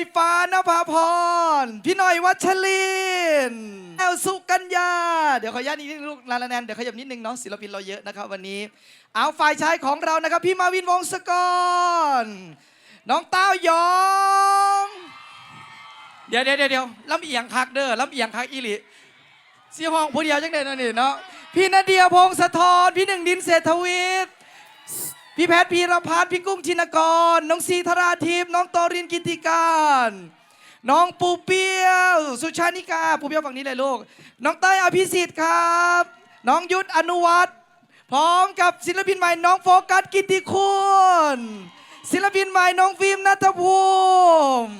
ไฟฟ้านภาพร พี่หน่อยวัชรินแอลสุกัญญา เดี๋ยวขออนุญาตนิดนึงลูกลาลาแนนเดี๋ยวขยับนิดนึงเนาะศิลปินเราเยอะนะครับวันนี้ เอาฝ่ายชายของเรานะครับ พี่มาวินวงศกร น้องเต้ายอง เดี๋ยวเดี๋ยวเดี๋ยวลำเอียงคักเด้อลำเอียงคักอีหลีสีห้องผู้เดียวจังเด่นนี่เนาะพี่นาเดียพงศธรพี่หนึ่งดินเศรษฐวิทย์ พี่แพทย์พีรพัฒน์พี่กุ้งชินกร น้องซีธราทิพย์น้องโตรินกิติการ น้องปูเปียว สุชานิกา ปูเปียวฝั่งนี้เลยลูก น้องเต้ยอภิสิทธิ์ครับ น้องยุทธอนุวัฒน์พร้อมกับศิลปินใหม่น้องโฟกัสกิติคุณศิลปินใหม่น้องฟิล์มนัทภูมิ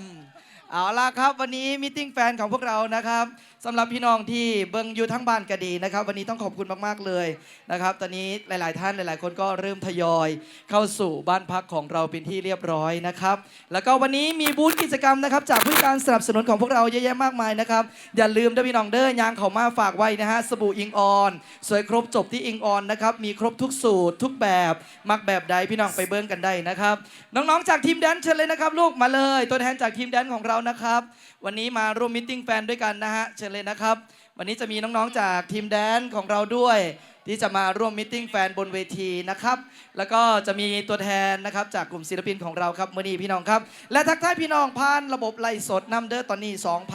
เอาล่ะครับ วันนี้มิ팅แฟนของพวกเรานะครับ สำหรับพี่น้องที่เบิงอยู่ทั้งบ้านก็ดีนะครับ วันนี้ต้องขอบคุณมากๆเลยนะครับ ตอนนี้หลาย ๆ ท่านหลาย ๆ คนก็เริ่มทยอยเข้าสู่บ้านพักของเราเป็นที่เรียบร้อยนะครับ แล้วก็วันนี้มีบูธกิจกรรมนะครับ จากผู้การสนับสนุนของพวกเราเยอะแยะมากมายนะครับ อย่าลืมด้อพี่น้องเด้อยางเขามาฝากไว้นะฮะสบู่อิงออน สวยครบจบที่อิงออนนะครับมีครบทุกสูตรทุกแบบมักแบบใดพี่น้องไปเบิ้งกันได้นะครับ น้องๆจากทีมแดนเชิญเลยนะครับลูกมาเลย ตัวแทนจากทีมแดนของเรานะครับ วันนี้มาร่วมมิทติ้งแฟนด้วยกันนะฮะเชิญเลยนะครับ วันนี้จะมีน้องๆจากทีมแดนของเราด้วย ที่จะมาร่วมมิทติ้งแฟนบนเวทีนะครับ แล้วก็จะมีตัวแทนนะครับจากกลุ่มศิลปินของเราครับมือนีพี่น้องครับ และทักทายพี่น้องผ่านระบบไลฟ์สดนำเด้อตอนนี้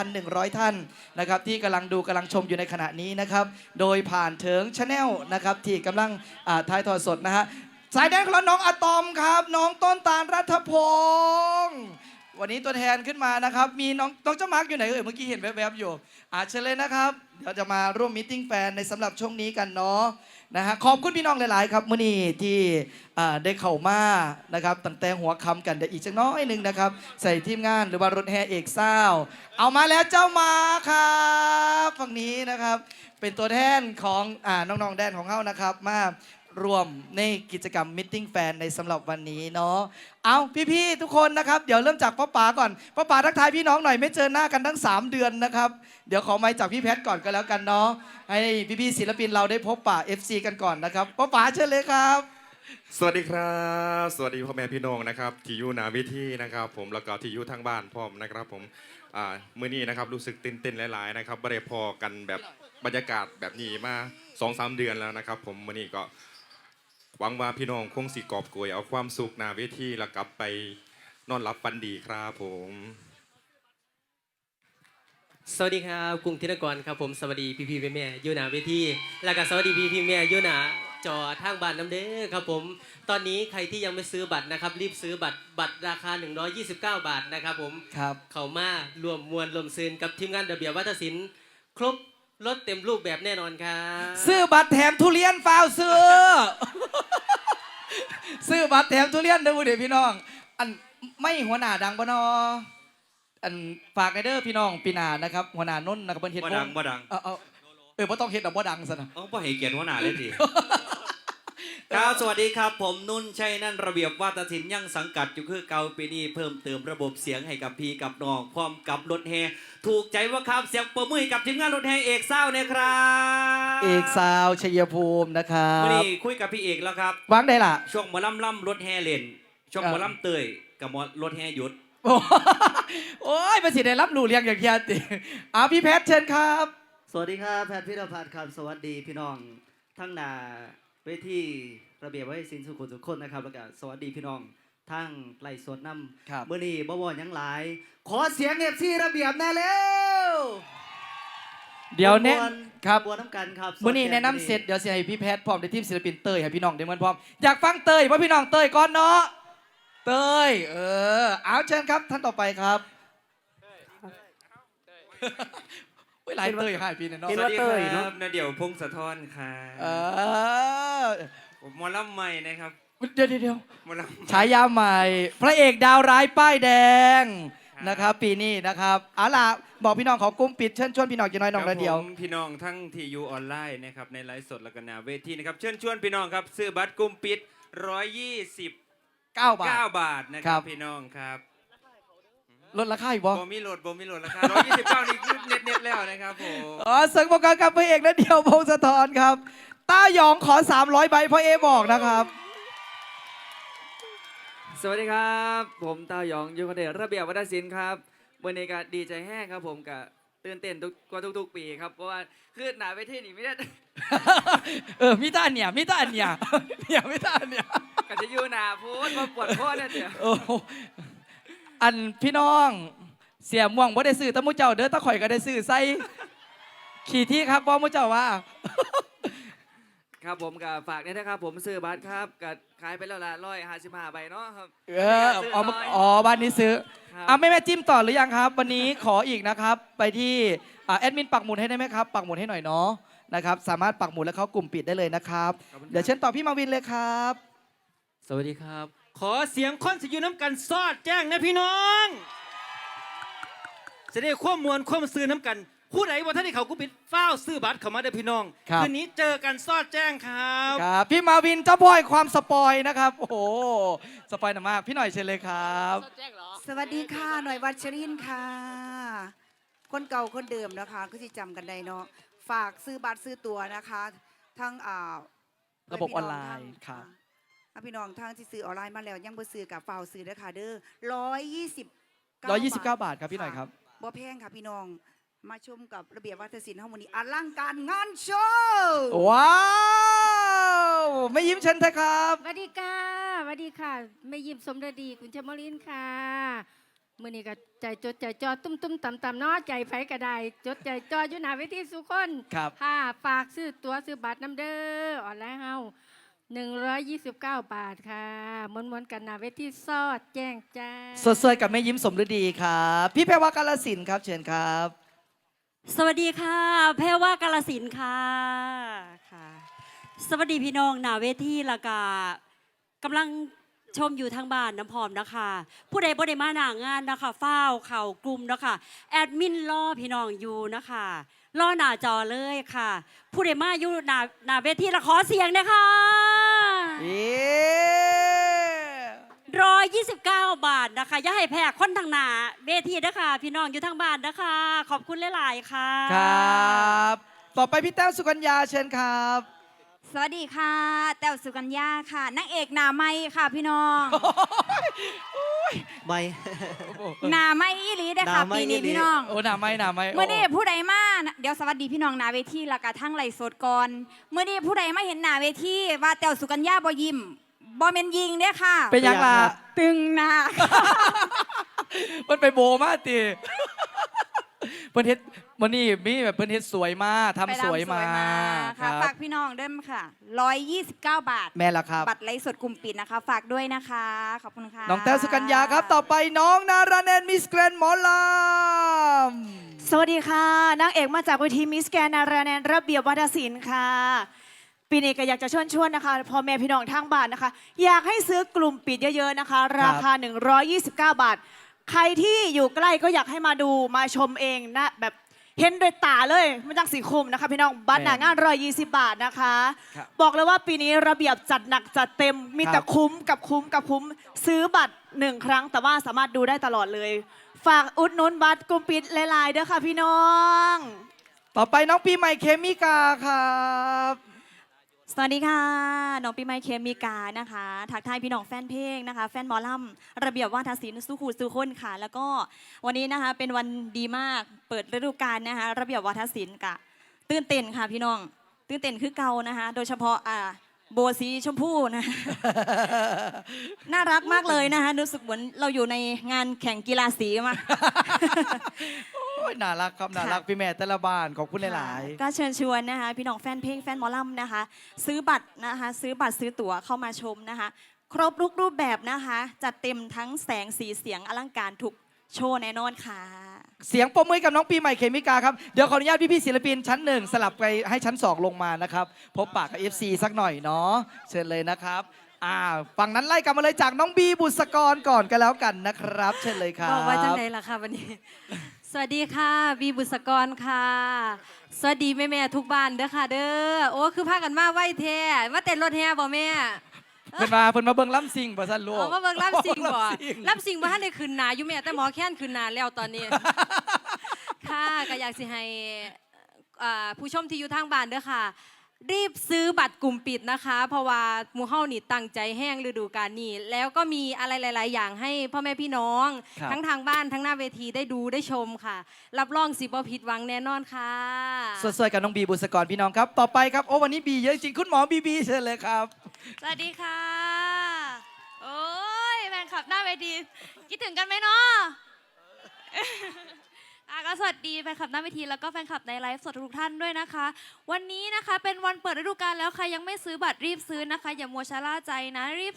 2,100 ท่านนะครับที่กำลังดูกำลังชมอยู่ในขณะนี้นะครับโดยผ่านเถิงชาแนลนะครับที่กำลังอ่าถ่ายทอดสดนะฮะสายแดนของเราน้องอะตอมครับ น้องต้นตาลรัฐพงศ์ วันนี้ตัวแทนขึ้นมานะครับ มีน้องน้องเจ้ามาร์กอยู่ไหนเอ่ยเมื่อกี้เห็นแวบๆอยู่อาเชิญเลยนะครับ เดี๋ยวจะมาร่วมมิทติ้งแฟนในสำหรับช่วงนี้กันเนาะนะฮะขอบคุณพี่น้องหลาย ๆ ครับมื่อนี้ที่อ่าได้เข้ามานะครับตั้งแต่หัวคำกันเดี๋ยวอีกจักน้อยหนึ่งนะครับ ใส่ทีมงานหรือว่ารถแห่เอกเศร้าเอามาแล้วเจ้ามาครับฝั่งนี้นะครับ เป็นตัวแทนของอ่าน้องๆแดนของเขานะครับ มา รวมในกิจกรรมมิทติ้งแฟนในสำหรับวันนี้เนาะเอาพี่ๆทุกคนนะครับ เดี๋ยวเริ่มจากป้าป๋าก่อนป้าป๋าทักทายพี่น้องหน่อยไม่เจอหน้ากันทั้ง 3 เดือนนะครับ เดี๋ยวขอไม้จากพี่แพทก่อนก็แล้วกันเนาะให้พี่ๆศิลปินเราได้พบป่า FC กันก่อนนะครับป้าป๋าเชิญเลยครับสวัสดีครับ สวัสดีพ่อแม่พี่น้องนะครับที่อยู่หนาวิธีนะครับ ผมแล้วก็ที่อยู่ทางบ้านพร้อมนะครับ ผมอ่ามื้อนี้นะครับรู้สึกตื่นเต้นหลาย ๆ นะครับไม่ได้พอกันแบบบรรยากาศแบบนี้มาสองสามเดือนแล้วนะครับ ผมมื้อนี้ก็ หวังว่าพี่น้องคงสิกอบโกยเอาความสุขหนาเวทีแล้วกลับไปนอนรับฝันดีครับผม สวัสดีครับกรุงธินกรครับผมสวัสดีพี่พี่ๆแม่ๆอยูหนาเวทีแล้วก็สวัสดีพี่พี่ๆแม่อยูหนาจอทางบ้านน้ำเด้อครับผม ตอนนี้ใครที่ยังไม่ซื้อบัตรนะครับ รีบซื้อบัตรบัตรราคา 129 บาทนะครับผมครับเข้ามารวมมวลรวมซืนกับทีมงานระเบียบวัฒนศิลป์ครบ รถเต็มรูปแบบแน่นอนครับซื้อบัตรแถมทุเรียนฟาวซื้อ ซื้อบัตรแถมทุเรียนเด้อเดี๋ยวพี่น้อง อันไม่หัวหน้าดังปะนออันฝากในเด้อพี่น้องปีหนานะครับ หัวหน้านนท์นะครับเพิ่นเฮ็ดบ่ดังวบ่ดัง เออเออเออบ่ต้องเฮ็ดดอกบ่ดังซะนะ เอ้าบ่ให้เกียรติหัวหน้าเลยดิ ครับสวัสดีครับ ผมนุ่นชัยนั่นระเบียบวาทศิลป์ยังสังกัดอยู่คือเก่าปีนี้เพิ่มเติมระบบเสียงให้กับพี่กับน้องพร้อมกับรถแห่ถูกใจว่าครับเสียงปรบมือให้กับทีมงานรถแห่เอกเศร้าเนี่ยครับเอกซาวชัยภูมินะครัวันบนี้คุยกับพี่เอกแล้วครับ วางได้ล่ะ ช่วงหมอลำล่ำรถแห่เล่นช่วงหมอลำเตยกับหมอรถแห่หยุดโอ้โอ้ยมาสิได้รับรู้เรียงอย่างเงี้ยติเอาพี่แพทย์เชิญครับ สวัสดีครับแพทย์พิรพัฒน์ครับสวัสดีพี่น้องทั้งหนา เวทีระเบียบไว้สินสุขุมสุขคนนะครับ แล้วก็สวัสดีพี่น้องทั้งไล่สดน้ำครับเมื่อนี้บ่บ่หยังหลาย ขอเสียงเอฟซีระเบียบแน่เร็วเดี๋ยวแนะวนครับบวนน้ำกันครับมื่อนี้แนะนำเสร็จเดี๋ยวสิให้พี่แพทย์พร้อมในทีมศิลปินเตยให้พี่น้องได้เหมือนพร้อมอยากฟังเตยว่าพี่น้องเตยก่อนเนาะเตยเออเอาเชิญครับท่านต่อไปครับ เวลาเตยหายปีเนี่ยเนาะเห็นว่าเตยเนาะนาเดี่ยวพงศธรครัเอบอผมหมอลำใหม่นะครับเดี๋ยวเดี๋ยวเดี๋ยวหมอลำ ฉายาใหม่ พระเอกดาวร้ายป้ายแดงนะครับ ปีนี้นะครับเอาล่ะบอกพี่น้องขอกลุ้มปิดเชิญชวนพี่น้องจะน้อยน้องครัละบเดียวผมพี่น้องทั้งที่อยู่ออนไลน์นะครับในไลฟ์สดและก็หนาเวทีนะครับเชิญชวนพี่น้องครับซื้อบัตรกลุ่มปิด 129 9บาท บาทนะคครัรับบ พี่น้องครับ ลดราคาอีกบ่โบมีโหลดโบมีโหลดราคา129นี่คือเน็ตเน็ตๆแล้วนะครับผมอ๋อเสริงประกันกับพระเอกและเดียวพงศธรครับ ต้าหยองขอ 300ใบพ่อเอบอกนะครับ สวัสดีครับ ผมเต้าหยองยูคเดชระเบียบวัฒนศิลป์ครับวันนี้ก็ดีใจแห้งครับ ผมก็ตื่นเต้นทุกกว่าทุก ๆ ปีครับเพราะว่าคือหนาเวทีนี่ไม่ได้ เออมิตาอันเนี่ยมิตาอันเนี่ยเนี่ยมิตาอันเนี่ย ก็จะอยู่หนาพูดมาปวดข้อเนี่ยเดี๋ยว โอ้โห อันพี่น้อง เสียม่วงบ่ได้ซื้อแตะมุเจ้าเด้อตะข่อยก็ได้ซื้อใส่ขี่ที่ครับบ่มุเจ้าว่า ครับผมก็ฝากด้วยนะครับ ผมซื้อบัตรครับก็ขายไปแล้วละร้อยห้าสิบห้าใบเนาะครับเอออ๋ออ๋อบ้านนี้ซื้อครับอะแม่แม่จิ้มต่อหรือยังครับ วันนี้ขออีกนะครับ ไปที่อ่าแอดมินปักหมุดให้ได้ไหมครับ ปักหมุดให้หน่อยเนาะนะครับสามารถปักหมุดแล้วเข้ากลุ่มปิดได้เลยนะครับ เดี๋ยวเชิญต่อพี่มาวินเลยครับ สวัสดีครับ ขอเสียงคนสิอยู่น้ำกันซอดแจ้งนะพี่น้องจะได้ความมวลความซื้อน้ำกันผู้ใดว่าท่านที่เขากูปิดเฝ้าวซื้อบัตรเข้ามาเด้อพี่น้องครับคืนนี้เจอกันซอดแจ้งครับ ครับพี่มาวินเจ้าบอยความสปอยนะครับ โอ้โหสปอยหนามาก พี่หน่อยเชิญเลยครับ สวัสดีค่ะ หน่วยวัชรินทร์ค่ะ คนเก่าคนเดิมนะคะก็ที่จำกันได้เนาะ ฝากซื้อบัตรซื้อตั๋วนะคะ ทั้งอ่าระบบออนไลน์พี่งครับ อ่าพี่น้องทางที่ซื้อออนไลน์มาแล้ว ยังบ่ซื้อกับเฝ้าซื้อเด้อค่ะเด้อร้อยยี่สิบ129บาทครับพี่หน่อยครับ บ่แพงค่ะพี่น้อง มาชมกับระเบียบวัฒนศิลป์ห้องวันนี้อลังการงานโชว์ว้าวไม่ยิ้มเชิญเถอะครับสวัสดีค่ะสวัสดีค่ะ ไม่ยิ้มสมฤดีคุณเชมลินค่ะมื่อนี้ก็ใจจดใจจ่อตุ้มตุ้มต่ำต่ำเนาะใจไฟกระไดจดใจจ่ออยู่หน้าเวทีสุคนครับค่ะฝากซื้อตั๋วซื้อบัตรน้ำเด้อออนไลน์เฮา 129 บาทค่ะมวนๆกันหน้าเวทีซอดแจ้งจ้าสวยๆกับแม่ยิ้มสมฤดีครับ พี่แพรวากาลสินธุ์ครับ เชิญครับ สวัสดีค่ะ แพรว่ากาลสินธุ์ค่ะค่ะ สวัสดีพี่น้องหนาเวทีและกากำลังชมอยู่ทางบ้านน้ำพร้อมนะคะ ผู้ใดบ่ได้มาหนางานนะคะฝ้าวเข่ากลุ่มนะคะแอดมินรอพี่น้องอยู่นะคะ รอหน้าจอเลยค่ะ ผู้ใดมาอยู่หน้าหน้าเวทีละขอเสียงนะคะเย้ร้อยยี่สิบเก้าบาทนะคะอย่าให้แพ้คนทางหน้าเวทีนะคะพี่น้องอยู่ทางบ้านนะคะ ขอบคุณหลายๆค่ะ ครับ ต่อไปพี่แต้วสุกัญญาเชิญครับ สวัสดีค่ะ แต้วสุกัญญาค่ะนางเอกหนาไม่ค่ะพี่น้อง ไม่ หนาไม่อีหลีเด้อค่ะหน้าไม้ปีนี้อีหลี พี่น้อง โอ้หนาไม่หนาไม่เมื่อนี้โผู้ใดมาเดี๋ยวสวัสดีพี่น้องหนาเวทีแล้วก็ทั้งไหลฟ์สดก่อนเมื่อนี้ผู้ใดมาเห็นหนาเวทีว่าแต้วสุกัญญาบ่ยิ้มบ่แม่นยิงเด้อค่ะ เป็นยังล่ะตึงหนา มันไปโบมากตีเพิ่นเฮ็ด มันนี่มีแบบเพิ่นเฮ็ดสวยมากทำไปสวยมาคค่ะรับ ฝากพี่น้องเด้มค่ะ 129 บาท แม่ละครับ บัตรไลฟ์สดกลุ่มปิดนะคะ ฝากด้วยนะคะ ขอบคุณค่ะ น้องแต้วสุกัญญาครับ ต่อไปน้องนาราเนนมิสแกรนหมอลำ สวัสดีค่ะนางเอกมาจากเวทีมิสแกนนาราแนนระเบียบวัฒนศิลป์ค่ะ ปีนี้ก็อยากจะชวนชวนนะคะพ่อแม่พี่น้องทางบ้านนะคะ อยากให้ซื้อกลุ่มปิดเยอะๆนะคะ ราคา 129 บาท ใครที่อยู่ใกล้ก็อยากให้มาดูมาชมเองนะแบบ เห็นด้วยตาเลยมันจังสีคุมนะคะพี่น้องบัตรหนางาน120บาทนะคะ ครับบอกเลยว่าปีนี้ระเบียบจัดหนักจัดเต็มมีครับแต่คุ้มกับคุ้มกับคุ้มซื้อบัตรหนึ่งครั้ง แต่ว่าสามารถดูได้ตลอดเลย ฝากอุดหนุนบัตรกลุ่มปิดหลายๆเด้อค่ะพี่น้อง ต่อไปน้องปีใหม่เคมิกาครับ สวัสดีค่ะ น้องปีใหม่เคมีกานะคะ ทักทายพี่น้องแฟนเพลงนะคะ แฟนหมอลำระเบียบวาทศิลป์สุขูสุคนค่ะ แล้วก็วันนี้นะคะเป็นวันดีมาก เปิดฤดูกาลนะคะ ระเบียบวาทศิลป์กะ ตื่นเต้นค่ะพี่น้อง ตื่นเต้นคือเก่านะคะ โดยเฉพาะอ่าโบสีชมพูนะ น่ารักมากเลยนะคะรู้สึกเหมือนเราอยู่ในงานแข่งกีฬาสีมา ยน่ารักครับน่ารักพี่แม่แต่ละบ้านขอบคุณหลายค่ะก็เชิญชวนนะคะ พี่น้องแฟนเพลงแฟนหมอลำนะคะ ซื้อบัตรนะคะ ซื้อบัตรซื้อตั๋วเข้ามาชมนะคะ ครบทุกรูปแบบนะคะ จัดเต็มทั้งแสงสีเสียงอลังการทุกโชว์แน่นอนค่ะๆเสียงปรบมือกับน้องปีใหม่เคมิกาครับ เดี๋ยวขออนุญาตพี่ๆศิลปินชั้นหนึ่งสลับไปให้ชั้นสองลงมานะครับ พบปากกับ FC สักหน่อยเนาะเชิญเลยนะครับอ่าฝั่งนั้นไล่กลับมาเลยจากน้องบีบุษกรก่อนกันแล้วกันนะครับ เชิญเลยครับบอกว่าจังไดล่ะค่ะวันนี้ส วัสดีค่ะบีบุษกรค่ะ สวัสดีแม่แม่ๆทุกบ้านเด้อค่ะ เด้อโอ้คือพากันมาไหวแท้มาเต้นรถแห่บ่แม่เพิ่นมาเพิ่นมาเบิ่งล้ำซิงบ่ซั่นลูกเอามาเบิ่งรับสิงบ่ลำซิ่งรับสิงบ่ทันได้ขึ้นหนาอยู่แม่แต่หมอแค้นขึ้นหนาแล้วตอนนี้ ค่ะก็อยากสิให้อ่าผู้ชมที่อยู่ทางบ้านเด้อค่ะ รีบซื้อบัตรกลุ่มปิดนะคะ เพราะว่าหมูเฮานี่ตั้งใจแห้งฤดูกาลนี้แล้วก็มีอะไรหลาย ๆ อย่างให้พ่อแม่พี่น้อง ครับ ทั้งทางบ้านทั้งหน้าเวทีได้ดูได้ชมค่ะ รับรองสิบ่ผิดหวังแน่นอนค่ะ สวยๆกับน้องบีบุษกรพี่น้องครับ ต่อไปครับโอ้วันนี้บีเยอะจริงคุณหมอบีบีเชิญเลยครับ สวัสดีค่ะ โอ้ยแฟนคลับหน้าเวทีคิดถึงกันไหมเนาะ อะก็สวัสดีแฟนคลับหน้าเวทีแล้วก็แฟนคลับในไลฟ์สดทุกท่านด้วยนะคะ วันนี้นะคะเป็นวันเปิดฤดูกาลแล้วใครยังไม่ซื้อบัตรรีบซื้อนะคะ อย่ามัวชะล่าใจนะรีบ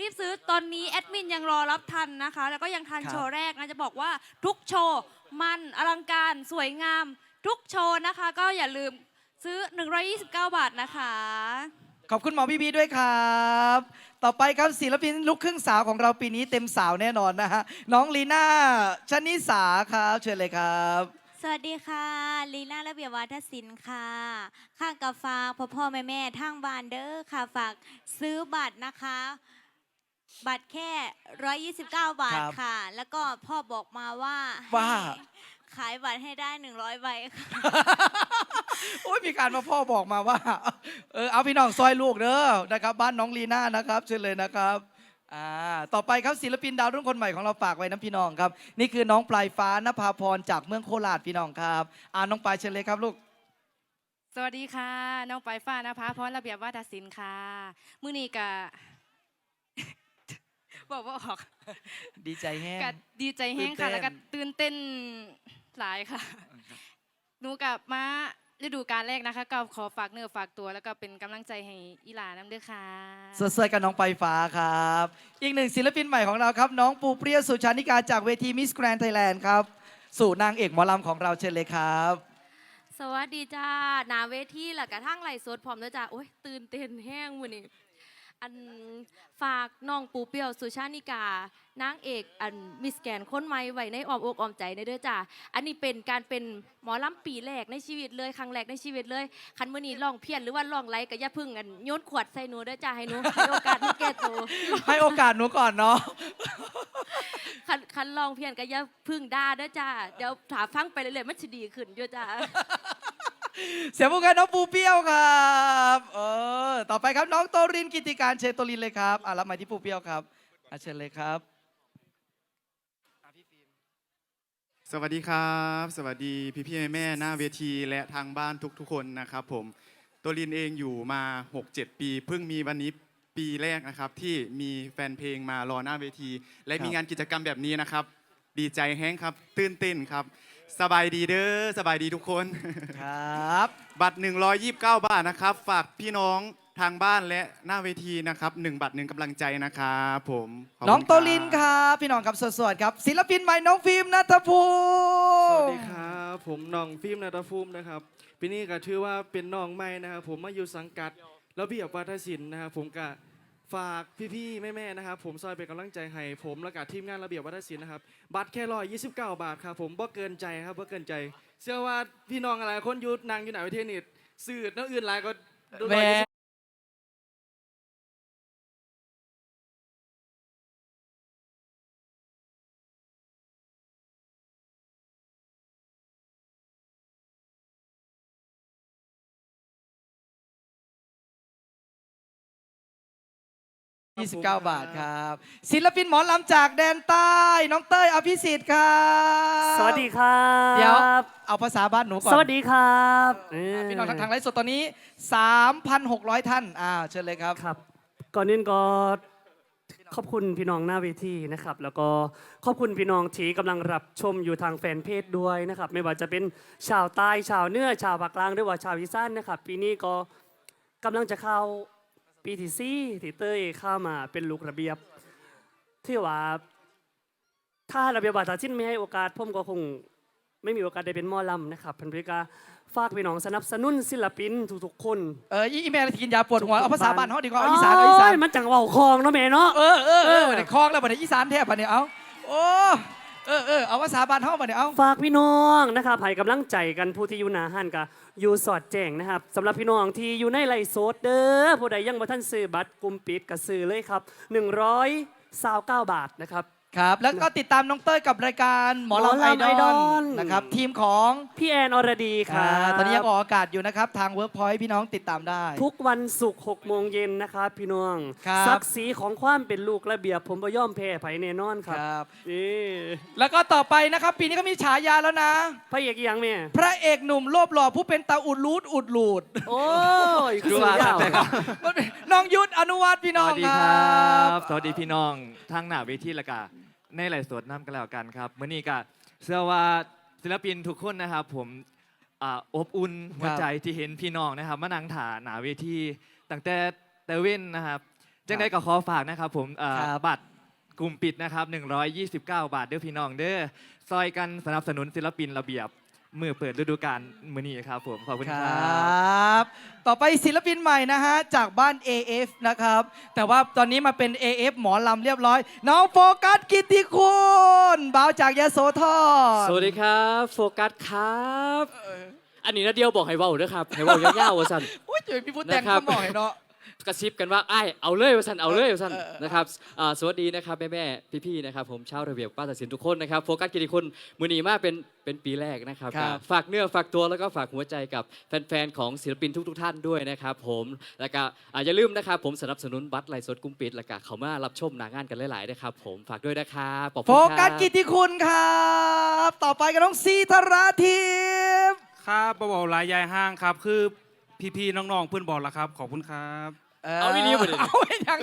รีบซื้อตอนนี้แอดมินยังรอรับทันนะคะ แล้วก็ยังทันครับ โชว์แรกนะจะบอกว่าทุกโชว์มันอลังการสวยงาม ทุกโชว์นะคะ ก็อย่าลืมซื้อ 129 บาทนะคะ ขอบคุณหมอบีบีด้วยครับ ต่อไปครับศิลปินลูกครึ่งสาวของเราปีนี้เต็มสาวแน่นอนนะฮะ น้องลีน่าชนิสาครับ เชิญเลยครับ สวัสดีค่ะ ลีน่าระเบียบวัฒนศิลป์ค่ะ ข้างกับฝากพ่อพ่อแม่แม่ทางบ้านเด้อค่ะฝากซื้อบัตรนะคะ บัตรแค่ 129 บาทครับ ค่ะ แล้วก็พ่อบอกมาว่าว่า ให้ขายบัตรให้ได้ 100 ใบค่ะ โอ้ยมีการมาพ่อบอกมาว่า เออเอาพี่น้องซอยลูกเด้อนะครับ บ้านน้องลีน่านะครับเชิญเลยนะครับอ่าต่อไปครับศิลปินดาวรุ่งคนใหม่ของเราฝากไว้นะพี่น้องครับ นี่คือน้องปลายฟ้านภาพรจากเมืองโคราชพี่น้องครับอ่าน้องปลายเชิญเลยครับลูกสวัสดีค่ะ น้องปลายฟ้านภาพรระเบียบวาทศิลป์ค่ะมื้อนี้กะบอกว่าออกดีใจแห้งกะดีใจแห้งตื่นเต้ค่ะนแล้วก็ตื่นเต้นหลายค่ะหนูกับมา ฤดูกาลแรกนะคะก็ขอฝากเนื้อฝากตัว แล้วก็เป็นกำลังใจให้อีหลาน้ำเด้อค่ะ สวยๆกับน้องปลายฟ้าครับ อีกหนึ่งศิลปินใหม่ของเราครับ น้องปูเปรี้ยวสุชานิกาจากเวทีมิสแกรน n ์ไทยแลนด์ครับ สู่นางเอกหมอลำของเราเชิญเลยครับ สวัสดีจ้าหนาเวทีหลักกระทั่งไหลฟ์สดพร้อมด้วยจ้าโอ้ยตื่นเต้นแห้งวันนี้ อันฝากน้องปูเปียวสุชานิกานางเอกอันมิสแกนคนใหม่ไว้ในอ้อมอกอ้อมใจในเด้อจ้าอันนี้เป็นการเป็นหมอลำปีแรกในชีวิตเลยครั้งแรกในชีวิตเลยคันมื่อนี้ลองเพี้ยนหรือว่าลองไลค์ก็อย่าพึ่งกันโยนขวดใส่หนูเด้อจ้าให้หนูให้โอกาสหนูแก้ตัวให้โอกาสหนูก่อนเนาะคันคันลองเพี้ยนก็อย่าพึ่งด่าเด้อจ้าเดี๋ยวถาฟังไปเรื่อยๆมันจะดีขึ้นอยู่จ้า เสียงพวกกันน้องปูเปี้ยวครับเออต่อไปครับน้องโตรินกิติการเชโตรินเลยครับอะรับมาที่ปูเปี้ยวครับอะเชิญเลยครับ สวัสดีครับ สวัสดีพี่พี่ๆแม่ๆหน้าเวทีและทางบ้านทุกๆคนนะครับผมตัวลินเองอยู่มา 6-7 ปี เพิ่งมีวันนี้ปีแรกนะครับ ที่มีแฟนเพลงมารอหน้าเวที และมีงานกิจกรรมแบบนี้นะครับ ดีใจแห้งครับ ตื่นเต้นครับ สบายดีเด้อสบายดีทุกคน ครับ บัตร 129 บาทนะครับ ฝากพี่น้องทางบ้านและหน้าเวทีนะครับหนึ่งบัตรหนึ่งกำลังใจนะครับผมขบคุณน้องโตครับรินครับพี่น้องครับสวัสดีครับ ศิลปินใหม่น้องฟิล์มนัทภูมิสวัสดีครับผมน้องฟิล์มนาตาภูมินะครับปีนี้ก็ถือว่าเป็นน้องใหม่นะครับผมมาอยู่สังกัดระเบียบวัฒนศิลป์นะครับผมก็ ฝากพี่ๆแม่ๆนะครับ ผมซอยเป็นกำลังใจให้ผมและกับทีมงานระเบียบวัฒนศิลป์นะครับบัตรแค่ร้อยยี่สิบเก้าบาทครับผมบ่เกินใจครับบ่เกินใจ เชื่อว่าพี่น้องอะไรคนอยุดนางอยู่ไหนประเทศนี่สื่อน้องอื่นหลายก็แม่ 29 บาทครับ ศิลปินหมอลำจากแดนใต้ น้องเต้ยอภิสิทธิ์ครับสวัสดีครับ เดี๋ยวเอาภาษาบ้านหนูก่อน สวัสดีครับเพี่น้องทางทางไลฟ์สดตอนนี้ 3,600 ท่านอ่าเชิญเลยครับครับ ก่อนอื่นก็ขอบคุณพี่น้องหน้าเวทีนะครับ แล้วก็ขอบคุณพี่น้องที่กำลังรับชมอยู่ทางแฟนเพจด้วยนะครับ ไม่ว่าจะเป็นชาวใต้ชาวเหนือชาวภาคกลางหรือว่าชาวอีสานนะครับ ปีนี้ก็กำลังจะเข้า ปีที่สี่ที่เต้ยเข้ามาเป็นลูกระเบียบ ที่ว่า ถ้าระเบียบวาทศิลป์ไม่ให้โอกาสผมก็คงไม่มีโอกาสได้เป็นหมอลำนะครับพันธิกาฝากพี่น้องสนับสนุนศิลปินทุกๆคนเอออีแม่กินยาปวดหัวเอาภาษาบ้านเขาดีกว่าเอาอีสานเอาอีสาน โยมันจังเว่าคลองเนาะแม่เนาะ เออเออเออเออเดี๋ยวคลองแล้วบัดนี้อีสานแทบบัดนี้เอาโอ้เออเออเอาภาษาบ้านเขาบัดนี้เอา ฝากพี่น้องนะครับให้กำลังใจกันผู้ที่อยู่หนาหันกับ อยู่สอดแจ้งนะครับสำหรับพี่น้องที่อยู่ในไลฟ์สดเด้อผู้ใดยังบ่ท่านซื้อบัตรกลุ่มปิดก็ซื้อเลยครับ129 บาทนะครับ ครับ แล้วก็ติดตามน้องเต้ยกับรายการหมอหมอลำไอลำดไอดออล ลนะครับทีมของพี่แอนอรดีครัอ่าบตอนนี้ยังออกอากาศอยู่นะครับ ทาง Workpoint พี่น้องติดตามได้ ทุกวันศุกร์6โมงเย็นนะครับพี่น้องครับ ศักดิ์ศรีของความเป็นลูกระเบียบ ผมบ่ย่อมแพ้ไผแน่นอนครับครับ นี่แล้วก็ต่อไปนะครับ ปีนี้ก็มีฉายาแล้วนะ พระเอกอีหยังแม่พระเอกหนุ่มโลบหล่อผู้เป็นตาอุดรูดอุดหลูด โอ้ยคือสุดยอดมันเป็นน้องยุทธอนุวัฒน์พี่น้องสวัสดีคครรัับสวัสดีพี่น้องทางหน้าเวทีและกะ ในไลฟ์สดน้ำกันแล้วกันครับเมื่อนี้ก็เชื่อว่าศิลปินทุกคนนะครับ ผมอ่าอบอุ่นหัวใจที่เห็นพี่น้องนะครับมานั่งถ่าหน้าเวทีตั้งแต่แต่เว้นนะครับจังได้ก็ขอฝากนะครับ ผมอ่าครับ บัตรกลุ่มปิดนะครับ 129 บาทเด้อพี่น้องเด้อซอยกันสนับสนุนศิลปินระเบียบ มือเปิดฤดูกาลมื้อนี้ครับผมขอบคุณคครรัับบต่อไปศิลปินใหม่นะฮะ จากบ้าน AF นะครับ แต่ว่าตอนนี้มาเป็น AF หมอลำเรียบร้อย น้องโฟกัสกิตติคุณบ่าวจากยโสธรสวัสดีครับ โฟกัสครับ อันนี้นะเดียวบอกให้เว้าเด้อครับให้เว้ายาวๆว่าสันอุ้ยเจอพี่พูดแต่งนะครับ คำบอกให้เนาะ กระซิบกันว่าไอ้ายเอาเลยว่าสันเอาเลยว่าสันเออเออนะครับอ่าสวัสดีนะครับแม่แม่พี่พี่ๆนะครับผมชาวระเบียบป้าตัดสินทุกคนนะครับโฟกัสกิติคุณมือนีมาเป็นเป็นปีแรกนะครับครับก็ฝากเนื้อฝากตัวแล้วก็ฝากหัวใจกับแฟนๆของศิลปินทุก ๆ ท่านด้วยนะครับผมแล้วก็อ่าอย่าลืมนะครับผมสนับสนุนบัตรไลฟ์สดกุ้มปิดแล้วก็เขามารับชมหนางานกันหลายๆนะครับผมฝากด้วยนะครับขอบโฟคุณครับ กัสกิตติคุณครับ ต่อไปกับน้องซีธราทิพย์ครับบบอกหลายยายห้างครับ คือพี่ๆน้องๆเพื่อนบอกแล้วครับ ขอบคุณครับ เอาอีหลีบ่ดิเอาอีหยัง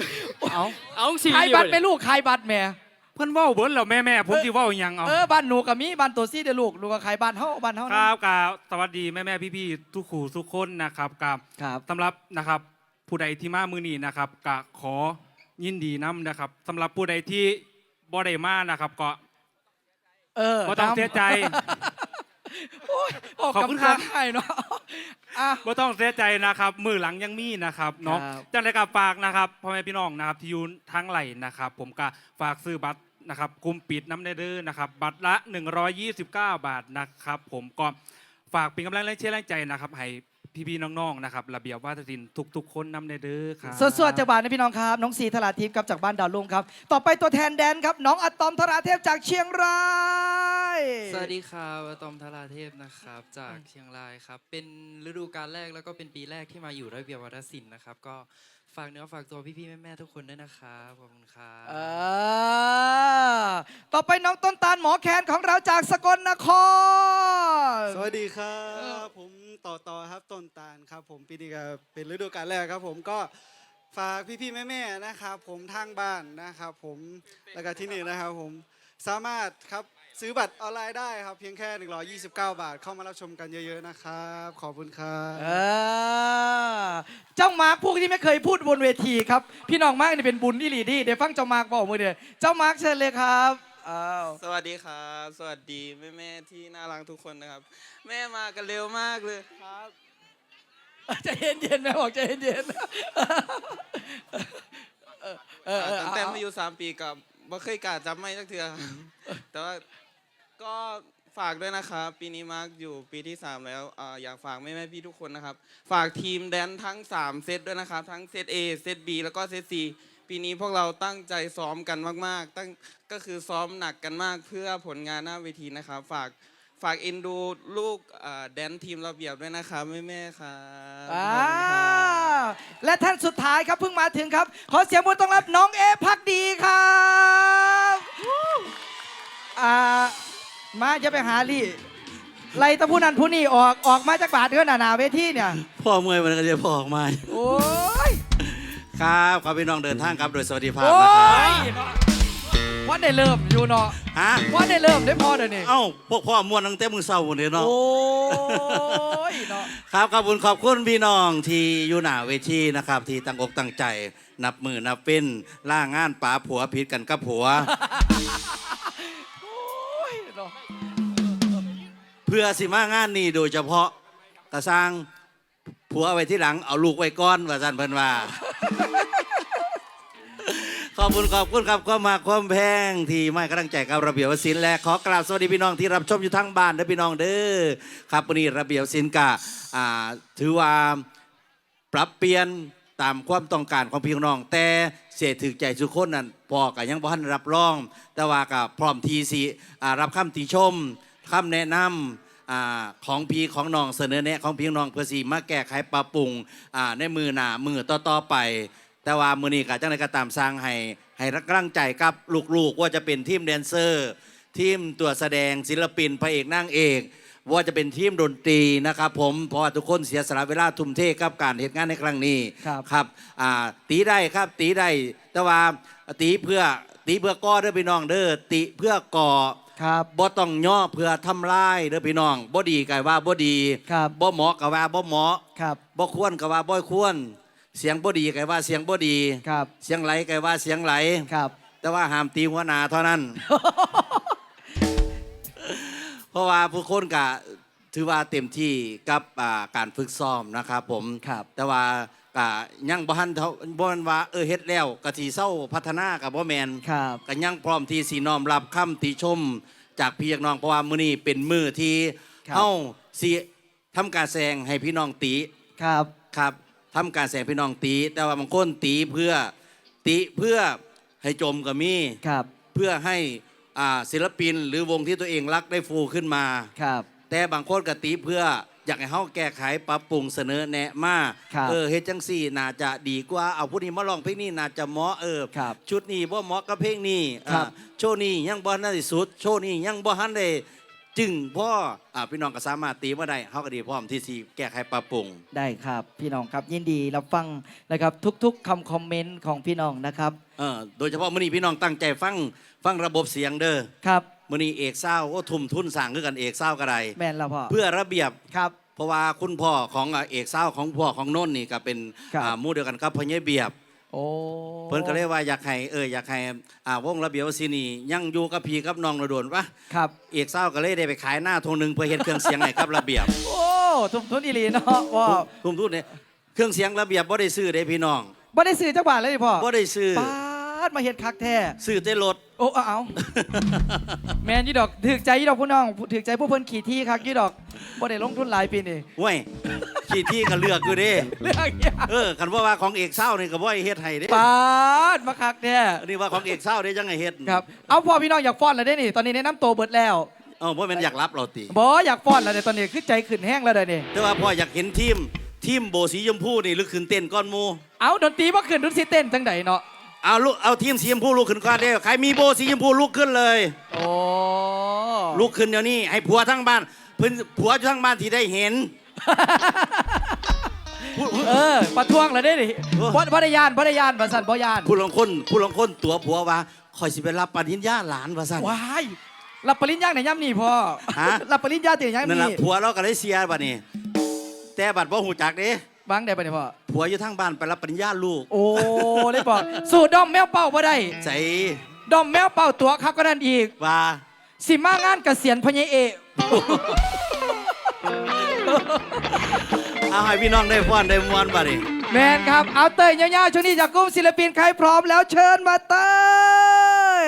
เอาเอาสี่ขายบัตรไปลูกขายบัตรแหม่ เพื่อนเว่าเบิร์ดแล้วแม่แม่ๆผมที่ว่าอหยังเอาเออบ้านหนูกับมีบ้านตัวซี่เดี๋ยวลูกลูกก็ขายบ้านเฮาบ้านเฮาคนะรับกับสวัสดีแม่แม่ๆพี่ๆทุกขู่ทุกคนนะครับกับครับสำหรับนะครับผู้ใดที่มามือนี้นะครับกะขอยินดีน้ำนะครับสำหรับผู้ใดที่บ่ได้มานะครับก็ เออบ่ต้องเสียใจ โอ้ยออกขอบคุณครับกำลังกายเนาะอะ บ่ต้องเสียใจนะครับ มือหลังยังมีนะครับเนาะครับจังไรกับฝากนะครับพ่อแม่พี่น้องนะครับที่อยู่ทั้งไหลนะครับ ผมก็ฝากซื้อบัตรนะครับกลุ่มปิดน้ำเด้อนะครับ บัตรละ 129 บาทนะครับ ผมก็ฝากเป็นกำลังแรงเชียร์แรงใจนะครับให้พี่ๆน้องๆนะครับระเบียบวาทศิลป์ทุก ๆ คนน้ำเด้อครับ สวดๆจากบ้านนะพี่น้องครับ น้องซีธราทิพย์ครับจากบ้านดาวลุงครับ ต่อไปตัวแทนแดนครับ น้องอะตอมธราเทพจากเชียงราย สวัสดีครับอะตอมธาราเทพนะครับ จากเชียงรายครับ เป็นฤดูกาลแรกแล้วก็เป็นปีแรกที่มาอยู่ระเบียบวัฒนศิลป์นะครับ ก็ฝากเนื้อฝากตัวพี่ๆแม่ๆทุกคนด้วยนะครับขอบคุณครับเออต่อไปน้องต้นตาลหมอแคนของเราจากสกลนคร สวัสดีครับ ผมต่อต่อครับต้นตาลครับ ผมปีนี้ก็เป็นฤดูกาลแรกครับ ผมก็ฝากพี่ๆแม่ๆนะครับ ผมทางบ้านนะครับ ผมแล้วก็ที่นี่นะครับ ผมสามารถครับ ซื้อบัตรออนไลน์ได้ครับ เพียงแค่ 129 บาท เข้ามารับชมกันเยอะๆนะครับ ขอบคุณครับเออเจ้ามาร์กพวกที่ไม่เคยพูดบนเวทีครับ พี่น้องมากนี่เป็นบุญที่หลีดีเดี๋ยวฟังเจ้ามาร์กบอกมือเดียวเจ้ามาร์กเชิญเลยครับอ้าวสวัสดีครับ สวัสดีแม่แม่ๆที่น่ารักทุกคนนะครับ แม่มากันเร็วมากเลยครับ ใจเย็นๆแม่บอกใจเย็นๆเออเออเออตั้งแต่เอามาอยู่สามปีกับบ่เคยกล้าจับไม่สักเทือครับแต่ว่า ก็ฝากด้วยนะครับ ปีนี้มาร์กอยู่ปีที่ 3 แล้วอ่าอยากฝากแม่แม่ๆพี่ทุกคนนะครับ ฝากทีมแดนทั้ง 3 เซตด้วยนะครับ ทั้งเซต A เซต B แล้วก็เซต C ปีนี้พวกเราตั้งใจซ้อมกันมาก ๆ ตั้งก็คือซ้อมหนักกันมากเพื่อผลงานหน้าเวทีนะครับ ฝากฝากเอ็นดูลูกอ่าแดนทีมระเบียบด้วยนะครับแม่แม่ๆครับอ่าขอบคุณครับ และท่านสุดท้ายครับเพิ่งมาถึงครับ ขอเสียงปรบมือต้อนรับน้องเอพักดีครับอ่า มาจะไปหาลี่ไล่ตะผู้นั้นผู้นี้ออกออกมาจากบาทเดือนหนาๆเวทีเนี่ย พ่อเมื่อยมันก็จะพ่อออกมา โอ้ยครับขอพี่น้องเดินทางครับโดยสวัสดิภาพโอ้นะครับยว่าได้เริ่มอยู่เนาะฮะว่าได้เริ่มได้พอเดี๋ยวนี้เอ้าพวกพ่อมวนตั้งแต่มือเศร้าหมดเลยเนาะ โอ้ยเนาะ ครับขอบคุณขอบคุณพี่น้องที่อยู่หน้าเวทีนะครับ ที่ตั้งอกตั้งใจ นับมือนับเป็นล่างานป๋าผัวผิดกันกับผัวโอ้ ยเนาะเพื่อสิมางานนี้โดยเฉพาะกระสร้างผัวเอาไว้ที่หลังเอาลูกไว้ก้อนว่าสันเพิ่นว่า ขอบคุณขอบคุณครับความมาความแพงที่ไม่กำลังใจกับระเบียบวศิลป์และขอกราบสวัสดีพี่น้องที่รับชมอยู่ทั้งบ้านและพี่น้องเด้อครับวันนี้ระเบียบศิลป์กะอ่าถือว่าปรับเปลี่ยน ตามความต้องการของพี่น้อง แต่เสียถึกใจสุกคนนั้นพอกับยังบ่ทันรับรอง แต่ว่ากับพร้อมทีสิรับคำติชมคำแนะนำอ่าของพี่ของน้องเสนอแนะของพี่น้องเพื่อสิมาแก้ไขปรับปรุงในมือหน้ามือต่อๆไป แต่ว่ามือนี้ก็จังไดก็ตามสร้างให้ให้รักกำลังใจกับลูกๆว่าจะเป็นทีมแดนเซอร์ ทีมตัวแสดงศิลปินพระเอกนางเอก ว่าจะเป็นทีมดนตรีนะครับผมเพราะว่าทุกคนเสียสละเวลาทุ่มเทกับการเหตุงานในครั้งนี้ครับครับอ่าตีได้ครับตีได้ แต่ว่าตีเพื่อตีเพื่อก่อเด้อพี่น้องเด้อตีเพื่อก่อครับบ่ต้องย่อเพื่อทำลายเด้อพี่น้องบ่ดีก็ว่าบ่ดีครับบ่เหมาะก็ว่าบ่เหมาะครับบ่ควรก็ว่าบ่ควร เสียงบ่ดีก็ว่าเสียงบ่ดีครับเสียงไหลก็ว่าเสียงไหลครับ แต่ว่าห้ามตีหัวหนาเท่านั้นเพ ราะว่าผู้คนก็ถือว่าเต็มที่กับอ่าการฝึกซ้อมนะครับผมครับ แต่ว่าก็ยังบ่ทันเท่าบ่แม่นว่าเออเฮ็ดแล้วก็สิเศร้าพัฒนากับบ่แม่นครับ ก็ยังพร้อมที่สิน้อมรับคำติชม จากพี่น้องเพราะว่ามื้อนี้เป็นมื้อที่ครับ เฮาสิทำการแสดงให้พี่น้องติครับ ครับทำการแสดงพี่น้องตี แต่ว่าบางคนตีเพื่อตีเพื่อให้จมก็มีครับ เพื่อให้อ่า ศิลปินหรือวงที่ตัวเองรักได้ฟูขึ้นมา ครับ แต่บางคนก็ตีเพื่ออยากให้เฮาแก้ไขปรับปรุงเสนอแนะมาครับ เออเฮ็ดจังซี่น่าจะดีกว่าเอาผู้นี้มาลองเพลงนี้น่าจะเหมาะเออ ครับ ชุดนี้บ่เหมาะกับเพลงนี้ครับอ่าโชว์นี้ยังบ่ทันได้สุด โชว์นี้ยังบ่ทันได้จึงพ่ออ่าพี่น้องก็สามารถตีมาได้เฮาก็ดีพร้อมที่สิแก้ไขปรับปรุง ได้ครับพี่น้องครับยินดีรับฟังนะครับทุกๆคำคอมเมนต์ของพี่น้องนะครับ เออโดยเฉพาะมื้อนี้พี่น้องตั้งใจฟัง ฟังระบบเสียงเด้อครับมื้อนี้เอกเศร้าโอ้ทุ่มทุนสร้างคือกันเอกเศร้าก็ได้แม่นแล้วพ่อเพื่อระเบียบครับ เพราะว่าคุณพ่อของอ่าเอกเศร้าของพ่อของโน่นนี่ก็เป็นครับ อ่าหมู่เดียวกันกับพ่อใหญ่เบียบ โอ้เพิ่นก็เลยว่าอยากให้เอออยากให้อ่าวงระเบียบวศินียังอยู่กับพี่กับน้องโดนๆวะครับ เอกเศร้าก็เลยได้ไปขายหน้าทงหนึงเพื่อเฮ็ดเครื่องเสียงให้กับระเบียบโอ้ทุ่มทุนอีหลีเนาะพ่อทุ่มทุนเนี่ยเครื่องเสียงระเบียบบ่ได้ซื้อเด้พี่น้องบ่ได้ซื้อจักบาทเลยดิพ่อบ่ได้ซื้อ ปาดมาเฮ็ดคักแท้ ซื้อแต่รถ โอ้เอาเอาแมนยี่ดอกถือใจยี่ดอกผู้น้องถือใจผู้เพิ่นขี่ที่คักยี่ดอกบ่ได้ลงทุนหลายปีนี่เว้ยขี้ที่ก็เลือกอยู่เด้เรื่องเนี้ยเออคันว่าว่าของเอกเศร้านี่ก็บ่ให้เฮ็ดให้เด้ปาดมาคักแท้อันนี้ว่าของเอกเศร้าได้จังไงเฮ็ดครับเอาพ่อพี่น้องอยากฟ้อนแล้วได้นี่ตอนนี้แนะนำตัวเบิดแล้วเออบ่แม่นอยากรับเราติบ่อยากฟ้อนแล้วเนี่ยตอนนี้คือใจขึ้นแห้งแล้วเด้อนี่แต่ว่าพ่ออยากเห็นทีมทีมโบสีชมพูนี่ลุกขึ้นเต้นก้อนหมูเอาดนตรีบ่ขึ้นดนตรีเต้นจังไดเนาะ เอาลูกเอาทีมสีชมพูลุกขึ้นก่อนเด้อใครมีโบสีชมพูลุกขึ้นเลย โอ้ลุกขึ้นเดี๋ยวนี้ ให้ผัวทั้งบ้านเพิ่นผัวอยู่ทั้งบ้านที่ได้เห็น เออประท้วงแล้วได้นี่บ่บ่ได้ยานบ่ได้ยานว่าซั่นบ่ยานผู้ลางคนผู้ลางคนตัวผัวว่าคอยสิไปรับปริญญาหลานว่าซั่นว้ายรับปริญญาในย่ำนี่พ่อฮะรับปริญญาตีย่ำนั่นล่ะนี่ผัวเราก็เลยเสียบัดนี้แต่บัดบ่ฮู้จักเด้ บางได้ปะเนี่ยพ่อ ผัวอยู่ทั้งบ้านไปรับปริญญาลูกโอ้เลยบอกสูตรดอมแมวเป่าบ่ได้ใจดอมแมวเป่าตัวคักก็นั่นอีก ว่าสิมางานเกษียณพญเอกเอาให้พี่น้องได้ฟ้อนได้ม่วนบัดนี้แมนครับ เอาเตยยาวๆช่วงนี้จากกลุ่มศิลปินใครพร้อมแล้วเชิญมาเตย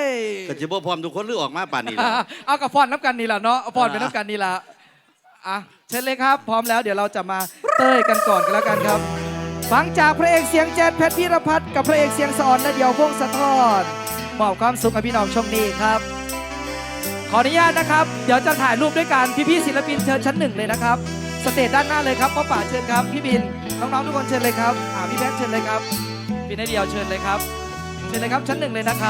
ก็สิบ่พร้อมทุกคนหรือออกมาป่านนี้ล่ะ เอากับฟอนน้ำกันนี่แหละเนาะเอาฟอนเป็นน้ำกันนี่แหละอะ เชิญเลยครับ พร้อมแล้วเดี๋ยวเราจะมาเต้ยกันก่อนกันแล้วกันครับ ฟังจากพระเอกเสียงแจ๊ดเพชรพิรพัฒน์กับพระเอกเสียงสอนและเดี่ยวพงศธรมอบความสุขกับพี่น้องชมนี้ครับ ขออนุญาตนะครับ เดี๋ยวจะถ่ายรูปด้วยกันพี่ๆศิลปินเชิญชั้นหนึ่งเลยนะครับ สเตจด้านหน้าเลยครับป้าป่าเชิญครับ พี่บินน้องๆทุกคนเชิญเลยครับอ่าพี่แพทย์เชิญเลยครับพี่นายเดียวเชิญเลยครับ เชิญเลยครับชั้นหนึ่งเลยนะครับ